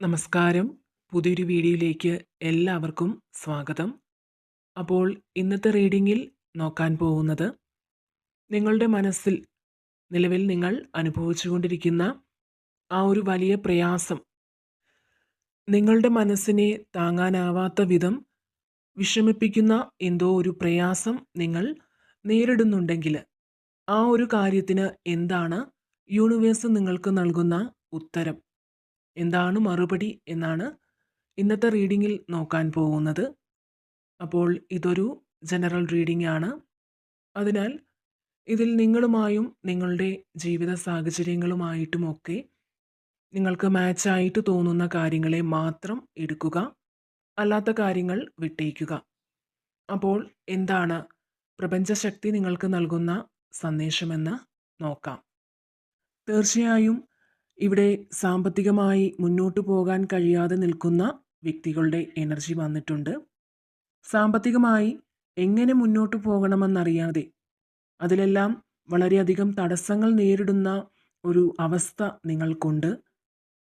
നമസ്കാരം. പുതിയൊരു വീഡിയോയിലേക്ക് എല്ലാവർക്കും സ്വാഗതം. അപ്പോൾ ഇന്നത്തെ റീഡിങ്ങിൽ നോക്കാൻ പോകുന്നത് നിങ്ങളുടെ മനസ്സിൽ നിലവിൽ നിങ്ങൾ അനുഭവിച്ചുകൊണ്ടിരിക്കുന്ന ആ ഒരു വലിയ പ്രയാസം നിങ്ങളുടെ മനസ്സിനെ താങ്ങാനാവാത്ത വിധം വിഷമിപ്പിക്കുന്ന എന്തോ ഒരു പ്രയാസം നിങ്ങൾ നേരിടുന്നുണ്ടെങ്കിൽ ആ ഒരു കാര്യത്തിന് എന്താണ് യൂണിവേഴ്സ് നിങ്ങൾക്ക് നൽകുന്ന ഉത്തരം? എന്താണ് മറുപടി എന്നാണ് ഇന്നത്തെ റീഡിങ്ങിൽ നോക്കാൻ പോകുന്നത്. അപ്പോൾ ഇതൊരു ജനറൽ റീഡിംഗ് ആണ്. അതിനാൽ ഇതിൽ നിങ്ങളുമായും നിങ്ങളുടെ ജീവിത സാഹചര്യങ്ങളുമായിട്ടുമൊക്കെ നിങ്ങൾക്ക് മാച്ചായിട്ട് തോന്നുന്ന കാര്യങ്ങളെ മാത്രം എടുക്കുക. അല്ലാത്ത കാര്യങ്ങൾ വിട്ടേക്കുക. അപ്പോൾ എന്താണ് പ്രപഞ്ചശക്തി നിങ്ങൾക്ക് നൽകുന്ന സന്ദേശമെന്ന് നോക്കാം. തീർച്ചയായും ഇവിടെ സാമ്പത്തികമായി മുന്നോട്ട് പോകാൻ കഴിയാതെ നിൽക്കുന്ന വ്യക്തികളുടെ എനർജി വന്നിട്ടുണ്ട്. സാമ്പത്തികമായി എങ്ങനെ മുന്നോട്ട് പോകണമെന്നറിയാതെ അതിലെല്ലാം വളരെയധികം തടസ്സങ്ങൾ നേരിടുന്ന ഒരു അവസ്ഥ നിങ്ങൾക്കുണ്ട്.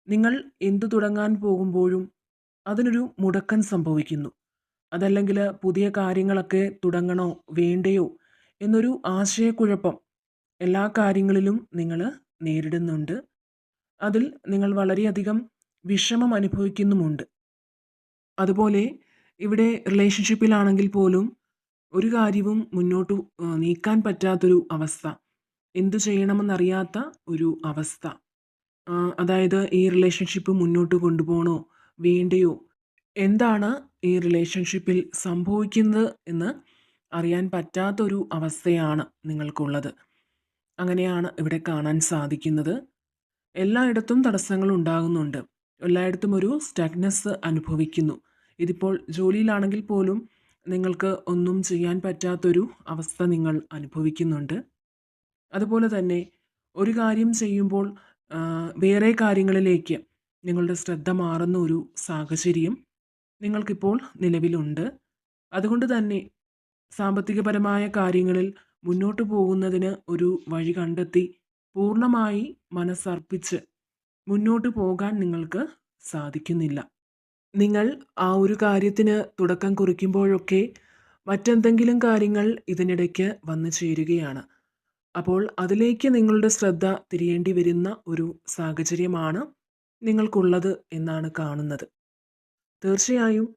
നിങ്ങൾ എന്തു തുടങ്ങാൻ പോകുമ്പോഴും അതിനൊരു മുടക്കം സംഭവിക്കുന്നു. അതല്ലെങ്കിൽ പുതിയ കാര്യങ്ങളൊക്കെ തുടങ്ങണോ വേണ്ടയോ എന്നൊരു ആശയക്കുഴപ്പം എല്ലാ കാര്യങ്ങളിലും നിങ്ങൾ നേരിടുന്നുണ്ട്. അതിൽ നിങ്ങൾ വളരെയധികം വിഷമം അനുഭവിക്കുന്നുമുണ്ട്. അതുപോലെ ഇവിടെ റിലേഷൻഷിപ്പിലാണെങ്കിൽ പോലും ഒരു കാര്യവും മുന്നോട്ട് നീക്കാൻ പറ്റാത്തൊരു അവസ്ഥ എന്തു ചെയ്യണമെന്നറിയാത്ത ഒരു അവസ്ഥ. അതായത് ഈ റിലേഷൻഷിപ്പ് മുന്നോട്ട് കൊണ്ടുപോകണോ വേണ്ടയോ എന്താണ് ഈ റിലേഷൻഷിപ്പിൽ സംഭവിക്കുന്നത് എന്ന് അറിയാൻ പറ്റാത്തൊരു അവസ്ഥയാണ് നിങ്ങൾക്കുള്ളത്. അങ്ങനെയാണ് ഇവിടെ കാണാൻ സാധിക്കുന്നത്. എല്ലായിടത്തും തടസ്സങ്ങൾ ഉണ്ടാകുന്നുണ്ട്. എല്ലായിടത്തും ഒരു സ്റ്റഗ്നസ് അനുഭവിക്കുന്നു. ഇതിപ്പോൾ ജോലിയിലാണെങ്കിൽ പോലും നിങ്ങൾക്ക് ഒന്നും ചെയ്യാൻ പറ്റാത്തൊരു അവസ്ഥ നിങ്ങൾ അനുഭവിക്കുന്നുണ്ട്. അതുപോലെ തന്നെ ഒരു കാര്യം ചെയ്യുമ്പോൾ വേറെ കാര്യങ്ങളിലേക്ക് നിങ്ങളുടെ ശ്രദ്ധ മാറുന്ന ഒരു സാഹചര്യം നിങ്ങൾക്കിപ്പോൾ നിലവിലുണ്ട്. അതുകൊണ്ട് തന്നെ സാമ്പത്തികപരമായ കാര്യങ്ങളിൽ മുന്നോട്ട് പോകുന്നതിന് ഒരു വഴി കണ്ടെത്തി പൂർണമായി മനസ്സർപ്പിച്ച് മുന്നോട്ട് പോകാൻ നിങ്ങൾക്ക് സാധിക്കുന്നില്ല. നിങ്ങൾ ആ ഒരു കാര്യത്തിന് തുടക്കം കുറിക്കുമ്പോഴൊക്കെ മറ്റെന്തെങ്കിലും കാര്യങ്ങൾ ഇതിനിടയ്ക്ക് വന്നു ചേരുകയാണ്. അപ്പോൾ അതിലേക്ക് നിങ്ങളുടെ ശ്രദ്ധ തിരിയേണ്ടി വരുന്ന ഒരു സാഹചര്യമാണ് നിങ്ങൾക്കുള്ളത് എന്നാണ് കാണുന്നത്. തീർച്ചയായും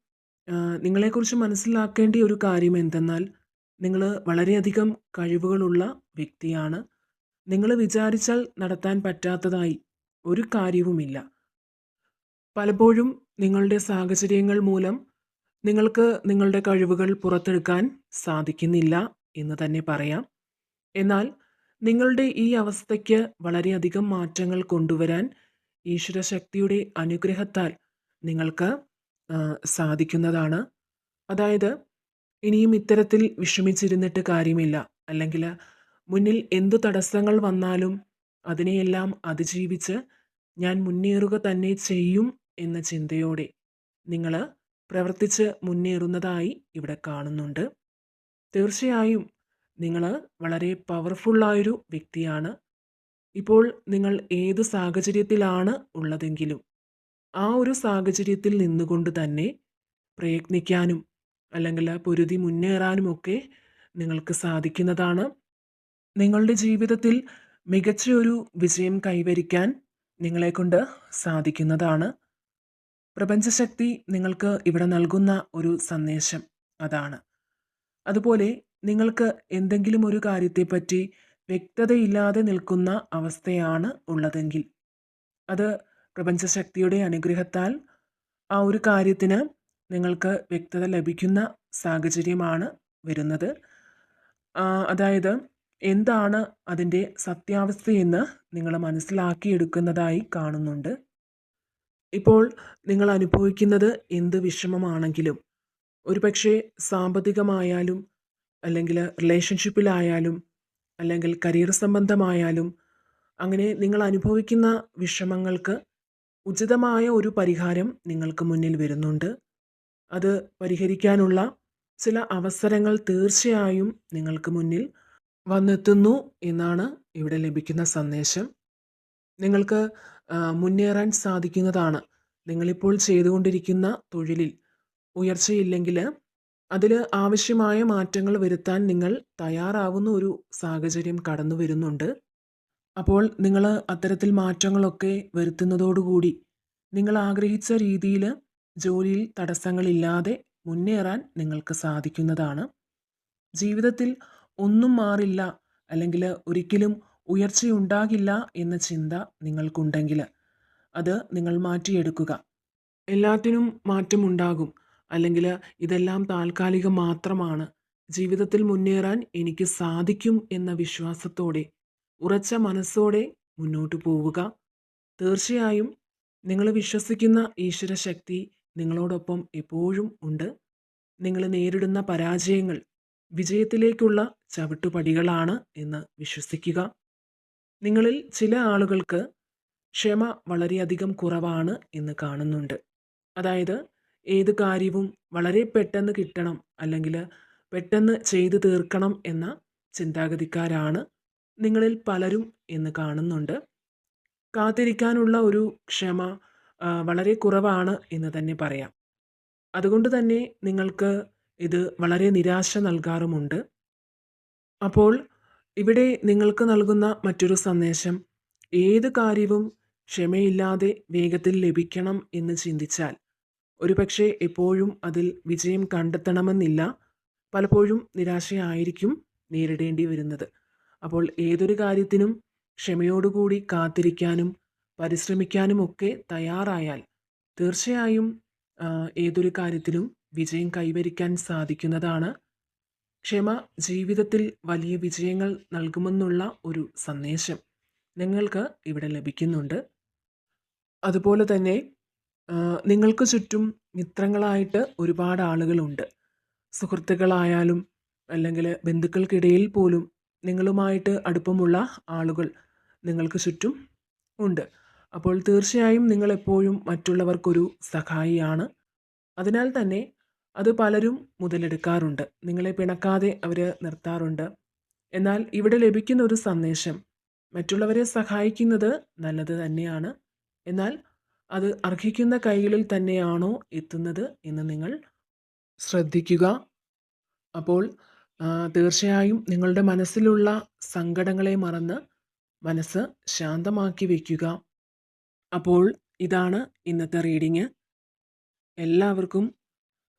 നിങ്ങളെക്കുറിച്ച് മനസ്സിലാക്കേണ്ട ഒരു കാര്യം എന്തെന്നാൽ നിങ്ങൾ വളരെയധികം കഴിവുകളുള്ള വ്യക്തിയാണ്. നിങ്ങൾ വിചാരിച്ചാൽ നടത്താൻ പറ്റാത്തതായി ഒരു കാര്യവുമില്ല. പലപ്പോഴും നിങ്ങളുടെ സാഹചര്യങ്ങൾ മൂലം നിങ്ങൾക്ക് നിങ്ങളുടെ കഴിവുകൾ പുറത്തെടുക്കാൻ സാധിക്കുന്നില്ല എന്ന് തന്നെ പറയാം. എന്നാൽ നിങ്ങളുടെ ഈ അവസ്ഥയ്ക്ക് വളരെയധികം മാറ്റങ്ങൾ കൊണ്ടുവരാൻ ഈശ്വരശക്തിയുടെ അനുഗ്രഹത്താൽ നിങ്ങൾക്ക് സാധിക്കുന്നതാണ്. അതായത് ഇനിയും ഇത്തരത്തിൽ വിഷമിച്ചിരുന്നിട്ട് കാര്യമില്ല. അല്ലെങ്കിൽ മുന്നിൽ എന്തു തടസ്സങ്ങൾ വന്നാലും അതിനെയെല്ലാം അതിജീവിച്ച് ഞാൻ മുന്നേറുക തന്നെ ചെയ്യും എന്ന ചിന്തയോടെ നിങ്ങൾ പ്രവർത്തിച്ച് മുന്നേറുന്നതായി ഇവിടെ കാണുന്നുണ്ട്. തീർച്ചയായും നിങ്ങൾ വളരെ പവർഫുള്ളായൊരു വ്യക്തിയാണ്. ഇപ്പോൾ നിങ്ങൾ ഏത് സാഹചര്യത്തിലാണ് ഉള്ളതെങ്കിലും ആ ഒരു സാഹചര്യത്തിൽ നിന്നുകൊണ്ട് തന്നെ പ്രയത്നിക്കാനും അല്ലെങ്കിൽ പൊരുതി മുന്നേറാനുമൊക്കെ നിങ്ങൾക്ക് സാധിക്കുന്നതാണ്. നിങ്ങളുടെ ജീവിതത്തിൽ മികച്ച ഒരു വിജയം കൈവരിക്കാൻ നിങ്ങളെക്കൊണ്ട് സാധിക്കുന്നതാണ്. പ്രപഞ്ചശക്തി നിങ്ങൾക്ക് ഇവിടെ നൽകുന്ന ഒരു സന്ദേശം അതാണ്. അതുപോലെ നിങ്ങൾക്ക് എന്തെങ്കിലും ഒരു കാര്യത്തെപ്പറ്റി വ്യക്തതയില്ലാതെ നിൽക്കുന്ന അവസ്ഥയാണ് ഉള്ളതെങ്കിൽ അത് പ്രപഞ്ചശക്തിയുടെ അനുഗ്രഹത്താൽ ആ ഒരു കാര്യത്തിന് നിങ്ങൾക്ക് വ്യക്തത ലഭിക്കുന്ന സാഹചര്യമാണ് വരുന്നത്. അതായത് എന്താണ് അതിന്റെ സത്യാവസ്ഥയെന്ന് നിങ്ങൾ മനസ്സിലാക്കിയെടുക്കുന്നതായി കാണുന്നുണ്ട്. ഇപ്പോൾ നിങ്ങൾ അനുഭവിക്കുന്നത് എന്ത് വിഷമമാണെങ്കിലും ഒരുപക്ഷെ സാമ്പത്തികമായാലും അല്ലെങ്കിൽ റിലേഷൻഷിപ്പിലായാലും അല്ലെങ്കിൽ കരിയർ സംബന്ധമായാലും അങ്ങനെ നിങ്ങൾ അനുഭവിക്കുന്ന വിഷമങ്ങൾക്ക് ഉചിതമായ ഒരു പരിഹാരം നിങ്ങൾക്ക് മുന്നിൽ വരുന്നുണ്ട്. അത് പരിഹരിക്കാനുള്ള ചില അവസരങ്ങൾ തീർച്ചയായും നിങ്ങൾക്ക് മുന്നിൽ വന്നെത്തുന്നു എന്നാണ് ഇവിടെ ലഭിക്കുന്ന സന്ദേശം. നിങ്ങൾക്ക് മുന്നേറാൻ സാധിക്കുന്നതാണ്. നിങ്ങളിപ്പോൾ ചെയ്തുകൊണ്ടിരിക്കുന്ന തൊഴിലിൽ ഉയർച്ചയില്ലെങ്കിൽ അതിൽ ആവശ്യമായ മാറ്റങ്ങൾ വരുത്താൻ നിങ്ങൾ തയ്യാറാവുന്ന ഒരു സാഹചര്യം കടന്നു വരുന്നുണ്ട്. അപ്പോൾ നിങ്ങൾ അത്തരത്തിൽ മാറ്റങ്ങളൊക്കെ വരുത്തുന്നതോടുകൂടി നിങ്ങൾ ആഗ്രഹിച്ച രീതിയിൽ ജോലിയിൽ തടസ്സങ്ങളില്ലാതെ മുന്നേറാൻ നിങ്ങൾക്ക് സാധിക്കുന്നതാണ്. ജീവിതത്തിൽ ഒന്നും മാറില്ല അല്ലെങ്കിൽ ഒരിക്കലും ഉയർച്ചയുണ്ടാകില്ല എന്ന ചിന്ത നിങ്ങൾക്കുണ്ടെങ്കിൽ അത് നിങ്ങൾ മാറ്റിയെടുക്കുക. എല്ലാത്തിനും മാറ്റമുണ്ടാകും അല്ലെങ്കിൽ ഇതെല്ലാം താൽക്കാലികം മാത്രമാണ്. ജീവിതത്തിൽ മുന്നേറാൻ എനിക്ക് സാധിക്കും എന്ന വിശ്വാസത്തോടെ ഉറച്ച മനസ്സോടെ മുന്നോട്ട് പോവുക. തീർച്ചയായും നിങ്ങൾ വിശ്വസിക്കുന്ന ഈശ്വരശക്തി നിങ്ങളോടൊപ്പം എപ്പോഴും ഉണ്ട്. നിങ്ങൾ നേരിടുന്ന പരാജയങ്ങൾ വിജയത്തിലേക്കുള്ള ചവിട്ടുപടികളാണ് എന്ന് വിശ്വസിക്കുക. നിങ്ങളിൽ ചില ആളുകൾക്ക് ക്ഷമ വളരെയധികം കുറവാണ് എന്ന് കാണുന്നുണ്ട്. അതായത് ഏത് കാര്യവും വളരെ പെട്ടെന്ന് കിട്ടണം അല്ലെങ്കിൽ പെട്ടെന്ന് ചെയ്തു തീർക്കണം എന്ന ചിന്താഗതിക്കാരാണ് നിങ്ങളിൽ പലരും എന്ന് കാണുന്നുണ്ട്. കാത്തിരിക്കാനുള്ള ഒരു ക്ഷമ വളരെ കുറവാണ് എന്ന് തന്നെ പറയാം. അതുകൊണ്ട് തന്നെ നിങ്ങൾക്ക് ഇത് വളരെ നിരാശ നൽകാറുമുണ്ട്. അപ്പോൾ ഇവിടെ നിങ്ങൾക്ക് നൽകുന്ന മറ്റൊരു സന്ദേശം ഏത് കാര്യവും ക്ഷമയില്ലാതെ വേഗത്തിൽ ലഭിക്കണം എന്ന് ചിന്തിച്ചാൽ. ഒരുപക്ഷെ എപ്പോഴും അതിൽ വിജയം കണ്ടെത്തണമെന്നില്ല പലപ്പോഴും നിരാശയായിരിക്കും നേരിടേണ്ടി വരുന്നത്. അപ്പോൾ ഏതൊരു കാര്യത്തിനും ക്ഷമയോടുകൂടി കാത്തിരിക്കാനും പരിശ്രമിക്കാനുമൊക്കെ തയ്യാറായാൽ തീർച്ചയായും ഏതൊരു കാര്യത്തിലും വിജയം കൈവരിക്കാൻ സാധിക്കുന്നതാണ്. ക്ഷമ ജീവിതത്തിൽ വലിയ വിജയങ്ങൾ നൽകുമെന്നുള്ള ഒരു സന്ദേശം നിങ്ങൾക്ക് ഇവിടെ ലഭിക്കുന്നുണ്ട്. അതുപോലെ തന്നെ നിങ്ങൾക്ക് ചുറ്റും മിത്രങ്ങളായിട്ട് ഒരുപാട് ആളുകളുണ്ട്. സുഹൃത്തുക്കളായാലും അല്ലെങ്കിൽ ബന്ധുക്കൾക്കിടയിൽ പോലും നിങ്ങളുമായിട്ട് അടുപ്പമുള്ള ആളുകൾ നിങ്ങൾക്ക് ചുറ്റും ഉണ്ട്. അപ്പോൾ തീർച്ചയായും നിങ്ങളെപ്പോഴും മറ്റുള്ളവർക്കൊരു സഹായിയാണ്. അതിനാൽ തന്നെ അത് പലരും മുതലെടുക്കാറുണ്ട്. നിങ്ങളെ പിണക്കാതെ അവർ നിർത്താറുണ്ട്. എന്നാൽ ഇവിടെ ലഭിക്കുന്ന ഒരു സന്ദേശം മറ്റുള്ളവരെ സഹായിക്കുന്നത് നല്ലത് തന്നെയാണ്. എന്നാൽ അത് അർഹിക്കുന്ന കൈകളിൽ തന്നെയാണോ എത്തുന്നത് എന്ന് നിങ്ങൾ ശ്രദ്ധിക്കുക. അപ്പോൾ തീർച്ചയായും നിങ്ങളുടെ മനസ്സിലുള്ള സങ്കടങ്ങളെ മറന്ന് മനസ്സ് ശാന്തമാക്കി വയ്ക്കുക അപ്പോൾ ഇതാണ് ഇന്നത്തെ റീഡിങ്. എല്ലാവർക്കും